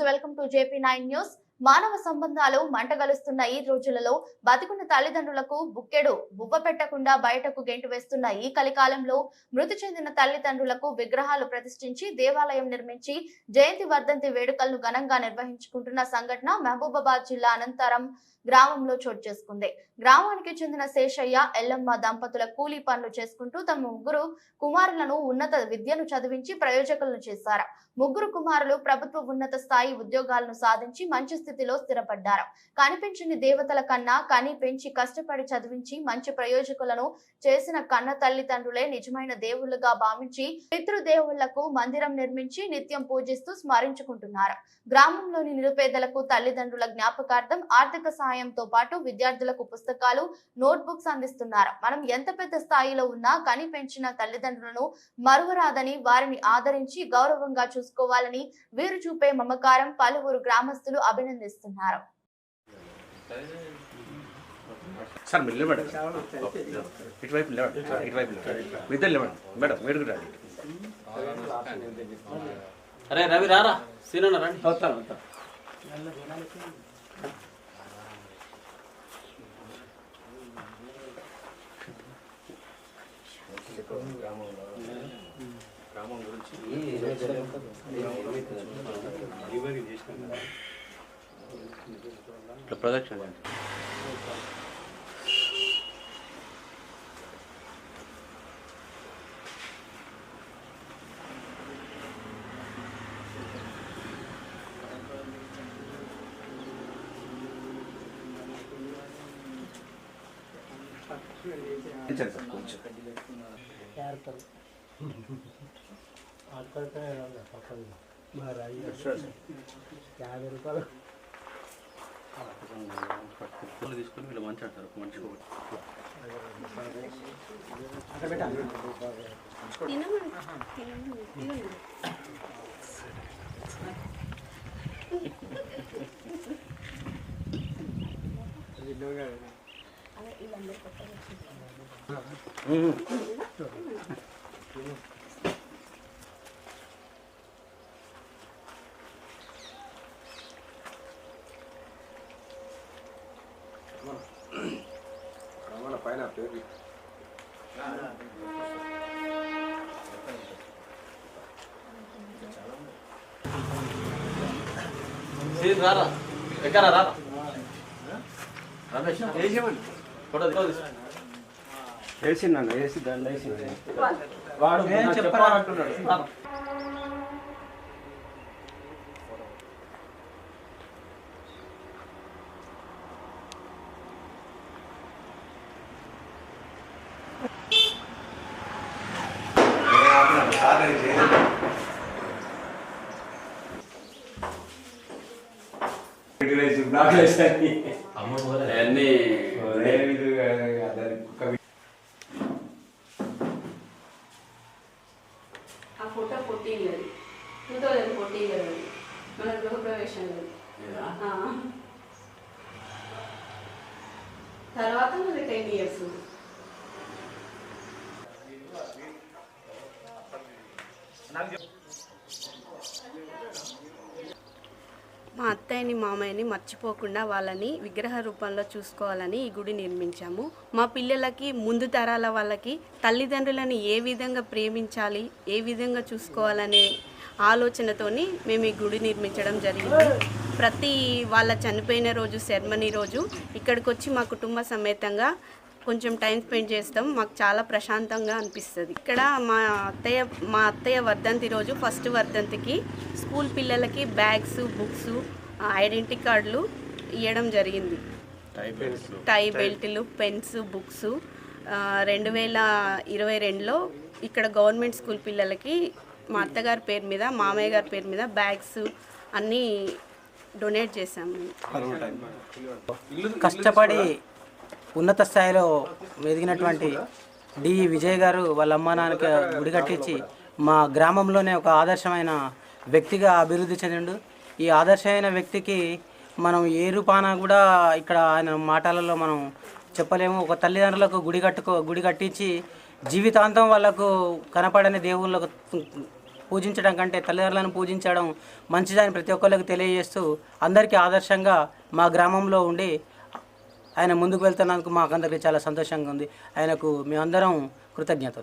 నమస్తే welcome to JP nine news మానవ సంబంధాలు మంటగలుస్తున్న ఈ రోజులలో బతికున్న తల్లిదండ్రులకు బుక్కెడు బువ్వ పెట్టకుండా బయటకు గెంటు వేస్తున్న ఈ కలికాలంలో మృతి చెందిన తల్లిదండ్రులకు విగ్రహాలు ప్రతిష్ఠించి దేవాలయం నిర్మించి జయంతి వర్ధంతి వేడుకలను ఘనంగా నిర్వహించుకుంటున్న సంఘటన మహబూబాబాద్ జిల్లా అనంతరం గ్రామంలో చోటు చేసుకుంది. గ్రామానికి చెందిన శేషయ్య ఎల్లమ్మ దంపతుల కూలీ పనులు చేసుకుంటూ తమ ముగ్గురు కుమారులను ఉన్నత విద్యను చదివించి ప్రయోజకులను చేశారు. ముగ్గురు కుమారులు ప్రభుత్వ ఉన్నత స్థాయి ఉద్యోగాలను సాధించి మంచి స్థితిలో స్థిరపడ్డారు. కనిపించని దేవతల కన్నా కని పెంచి కష్టపడి చదివించి మంచి ప్రయోజకులను చేసిన కన్న తల్లిదండ్రులే నిజమైన దేవుళ్ళుగా భావించి పితృదేవుళ్ళకు మందిరం నిర్మించి నిత్యం పూజిస్తూ స్మరించుకుంటున్నారు. గ్రామంలోని నిరుపేదలకు తల్లిదండ్రుల జ్ఞాపకార్థం ఆర్థిక సహాయంతో పాటు విద్యార్థులకు పుస్తకాలు నోట్బుక్స్ అందిస్తున్నారు. మనం ఎంత పెద్ద స్థాయిలో ఉన్నా కని పెంచిన తల్లిదండ్రులను మరువరాదని వారిని ఆదరించి గౌరవంగా చూసుకోవాలని వీరు చూపే మమకారం పలువురు గ్రామస్తులు అభినందిస్తున్నారు సార్ మీరు ఇటువైపు ఇద్దరు మేడం మీరు కూడా రండి. అరే రవి రారా? సీనన్న రండి. వస్తాను వస్తాను. ఇట్లా ప్రదక్షిణ చేయండి. కొంచెం సార్ కొంచెం పూలు తీసుకొని వీళ్ళు మంచి అంటారు ఒక మనిషికి ఒకటి సీన్ రారా? ఎక్కడ రారా? రమేష్ ఫోటో తీసుకో. వేసిందన్న వేసి దండ వేసి వాడు నాకు చెప్పాలంటున్నాడు రారా. అవన్నీ ఆ ఫోటో ఫోర్టీన్ లేదు టూ థౌజండ్ ఫోర్టీన్ మన గృహప్రవేశం. తర్వాత మళ్ళీ టెన్ ఇయర్స్ మా అత్తయ్యని మామయ్యని మర్చిపోకుండా వాళ్ళని విగ్రహ రూపంలో చూసుకోవాలని ఈ గుడి నిర్మించాము. మా పిల్లలకి ముందు తరాల వాళ్ళకి తల్లిదండ్రులను ఏ విధంగా ప్రేమించాలి ఏ విధంగా చూసుకోవాలనే ఆలోచనతోని మేము ఈ గుడి నిర్మించడం జరిగింది. ప్రతి వాళ్ళ చనిపోయిన రోజు సెర్మనీ రోజు ఇక్కడికి వచ్చి మా కుటుంబ సమేతంగా కొంచెం టైం స్పెండ్ చేస్తాం. మాకు చాలా ప్రశాంతంగా అనిపిస్తుంది. ఇక్కడ మా అత్తయ్య మా అత్తయ్య వర్ధంతి రోజు ఫస్ట్ వర్ధంతికి స్కూల్ పిల్లలకి బ్యాగ్స్ బుక్స్ ఐడెంటిటీ కార్డులు ఇవ్వడం జరిగింది. టై బెల్ట్లు. పెన్స్ బుక్స్ రెండు వేల ఇరవై రెండులో ఇక్కడ గవర్నమెంట్ స్కూల్ పిల్లలకి మా అత్తగారి పేరు మీద మామయ్య గారి పేరు మీద బ్యాగ్స్ అన్నీ డొనేట్ చేశాము. కష్టపడి ఉన్నత స్థాయిలో ఎదిగినటువంటి డి. విజయ్ గారు వాళ్ళ అమ్మ నాన్నకి గుడి కట్టించి మా గ్రామంలోనే ఒక ఆదర్శమైన వ్యక్తిగా అభివృద్ధి చెందిండు. ఈ ఆదర్శమైన వ్యక్తికి మనం ఏ రూపాన కూడా ఇక్కడ ఆయన మాటలలో మనం చెప్పలేము. ఒక తల్లిదండ్రులకు గుడి కట్టుకో గుడి కట్టించి జీవితాంతం వాళ్ళకు కనపడని దేవుళ్ళకు పూజించడం కంటే తల్లిదండ్రులను పూజించడం మంచిదని ప్రతి ఒక్కరికి తెలియజేస్తూ అందరికీ ఆదర్శంగా మా గ్రామంలో ఉండి ఆయన ముందుకు వెళ్తున్నందుకు మాకందరికీ చాలా సంతోషంగా ఉంది. ఆయనకు మేమందరం కృతజ్ఞతలు.